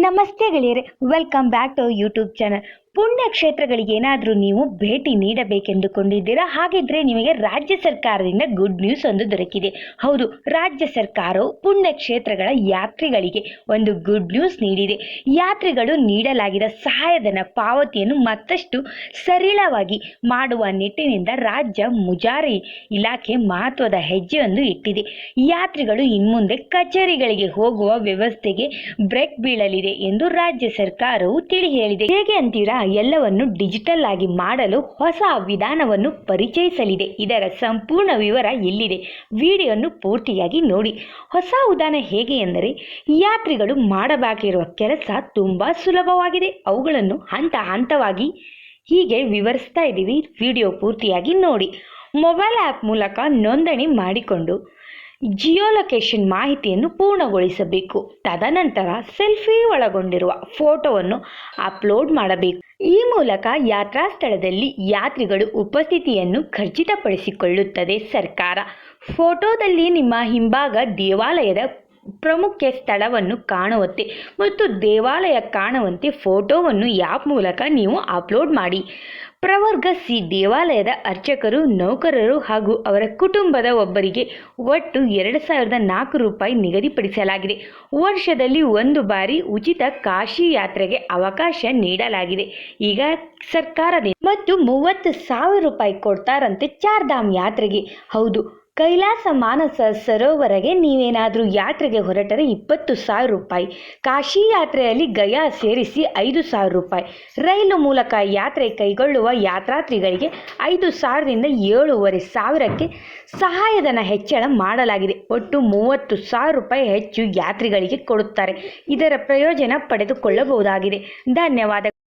ನಮಸ್ತೆ ಗೆಳೆಯರೆ welcome back to YouTube channel ಪುಣ್ಯಕ್ಷೇತ್ರಗಳಿಗೆ ಏನಾದರೂ ನೀವು ಭೇಟಿ ನೀಡಬೇಕೆಂದುಕೊಂಡಿದ್ದೀರಾ? ಹಾಗಿದ್ರೆ ನಿಮಗೆ ರಾಜ್ಯ ಸರ್ಕಾರದಿಂದ ಗುಡ್ ನ್ಯೂಸ್ ಒಂದು ದೊರಕಿದೆ. ಹೌದು, ರಾಜ್ಯ ಸರ್ಕಾರವು ಪುಣ್ಯಕ್ಷೇತ್ರಗಳ ಯಾತ್ರಿಗಳಿಗೆ ಒಂದು ಗುಡ್ ನ್ಯೂಸ್ ನೀಡಿದೆ. ಯಾತ್ರಿಗಳು ನೀಡಲಾಗಿದ ಸಹಾಯಧನ ಪಾವತಿಯನ್ನು ಮತ್ತಷ್ಟು ಸರಳವಾಗಿ ಮಾಡುವ ನಿಟ್ಟಿನಿಂದ ರಾಜ್ಯ ಮುಜಾರಿ ಇಲಾಖೆ ಮಹತ್ವದ ಹೆಜ್ಜೆಯೊಂದು ಇಟ್ಟಿದೆ. ಯಾತ್ರಿಗಳು ಇನ್ಮುಂದೆ ಕಚೇರಿಗಳಿಗೆ ಹೋಗುವ ವ್ಯವಸ್ಥೆಗೆ ಬ್ರೇಕ್ ಬೀಳಲಿದೆ ಎಂದು ರಾಜ್ಯ ಸರ್ಕಾರವು ತಿಳಿ ಹೇಳಿದೆ ಹೇಗೆ ಅಂತೀರಾ? ಎಲ್ಲವನ್ನು ಡಿಜಿಟಲ್ ಆಗಿ ಮಾಡಲು ಹೊಸ ವಿಧಾನವನ್ನು ಪರಿಚಯಿಸಲಿದೆ. ಇದರ ಸಂಪೂರ್ಣ ವಿವರ ಇಲ್ಲಿದೆ. ವಿಡಿಯೋವನ್ನು ಪೂರ್ತಿಯಾಗಿ ನೋಡಿ. ಹೊಸ ವಿಧಾನ ಹೇಗೆ ಎಂದರೆ, ಯಾತ್ರಿಗಳು ಮಾಡಬೇಕಿರುವ ಕೆಲಸ ತುಂಬ ಸುಲಭವಾಗಿದೆ. ಅವುಗಳನ್ನು ಹಂತ ಹಂತವಾಗಿ ಹೀಗೆ ವಿವರಿಸ್ತಾ ಇದ್ದೀವಿ. ವಿಡಿಯೋ ಪೂರ್ತಿಯಾಗಿ ನೋಡಿ. ಮೊಬೈಲ್ ಆ್ಯಪ್ ಮೂಲಕ ನೋಂದಣಿ ಮಾಡಿಕೊಂಡು ಜಿಯೋ ಲೊಕೇಶನ್ ಮಾಹಿತಿಯನ್ನು ಪೂರ್ಣಗೊಳಿಸಬೇಕು. ತದನಂತರ ಸೆಲ್ಫಿ ಒಳಗೊಂಡಿರುವ ಫೋಟೋವನ್ನು ಅಪ್ಲೋಡ್ ಮಾಡಬೇಕು. ಈ ಮೂಲಕ ಯಾತ್ರಾ ಸ್ಥಳದಲ್ಲಿ ಯಾತ್ರಿಗಳು ಉಪಸ್ಥಿತಿಯನ್ನು ಖಚಿತಪಡಿಸಿಕೊಳ್ಳುತ್ತದೆ ಸರ್ಕಾರ. ಫೋಟೋದಲ್ಲಿ ನಿಮ್ಮ ಹಿಂಭಾಗ ದೇವಾಲಯದ ಪ್ರಮುಖ ಸ್ಥಳವನ್ನು ಕಾಣುವಂತೆ ಮತ್ತು ದೇವಾಲಯ ಕಾಣುವಂತೆ ಫೋಟೋವನ್ನು ಆ್ಯಪ್ ಮೂಲಕ ನೀವು ಅಪ್ಲೋಡ್ ಮಾಡಿ. ಪ್ರವರ್ಗ ಸಿ ದೇವಾಲಯದ ಅರ್ಚಕರು, ನೌಕರರು ಹಾಗೂ ಅವರ ಕುಟುಂಬದ ಒಬ್ಬರಿಗೆ ಒಟ್ಟು ಎರಡು ಸಾವಿರದ ನಾಲ್ಕು ರೂಪಾಯಿ ನಿಗದಿಪಡಿಸಲಾಗಿದೆ. ವರ್ಷದಲ್ಲಿ ಒಂದು ಬಾರಿ ಉಚಿತ ಕಾಶಿ ಯಾತ್ರೆಗೆ ಅವಕಾಶ ನೀಡಲಾಗಿದೆ. ಈಗ ಸರ್ಕಾರದಿಂದ ಮತ್ತು ಮೂವತ್ತು ಸಾವಿರ ರೂಪಾಯಿ ಕೊಡ್ತಾರಂತೆ ಚಾರ್ಧಾಮ್ ಯಾತ್ರೆಗೆ. ಹೌದು ಕೈಲಾಸ ಮಾನಸ ಸರೋವರಗೆ ನೀವೇನಾದರೂ ಯಾತ್ರೆಗೆ ಹೊರಟರೆ ಇಪ್ಪತ್ತು ಸಾವಿರ ರೂಪಾಯಿ. ಕಾಶಿ ಯಾತ್ರೆಯಲ್ಲಿ ಗಯಾ ಸೇರಿಸಿ ಐದು ಸಾವಿರ ರೂಪಾಯಿ. ರೈಲು ಮೂಲಕ ಯಾತ್ರೆ ಕೈಗೊಳ್ಳುವ ಯಾತ್ರಾರ್ಥಿಗಳಿಗೆ ಐದು ಸಾವಿರದಿಂದ ಏಳೂವರೆ ಸಾವಿರಕ್ಕೆ ಸಹಾಯಧನ ಹೆಚ್ಚಳ ಮಾಡಲಾಗಿದೆ. ಒಟ್ಟು ಮೂವತ್ತು ಸಾವಿರ ರೂಪಾಯಿ ಹೆಚ್ಚು ಯಾತ್ರಿಗಳಿಗೆ ಕೊಡುತ್ತಾರೆ. ಇದರ ಪ್ರಯೋಜನ ಪಡೆದುಕೊಳ್ಳಬಹುದಾಗಿದೆ. ಧನ್ಯವಾದ.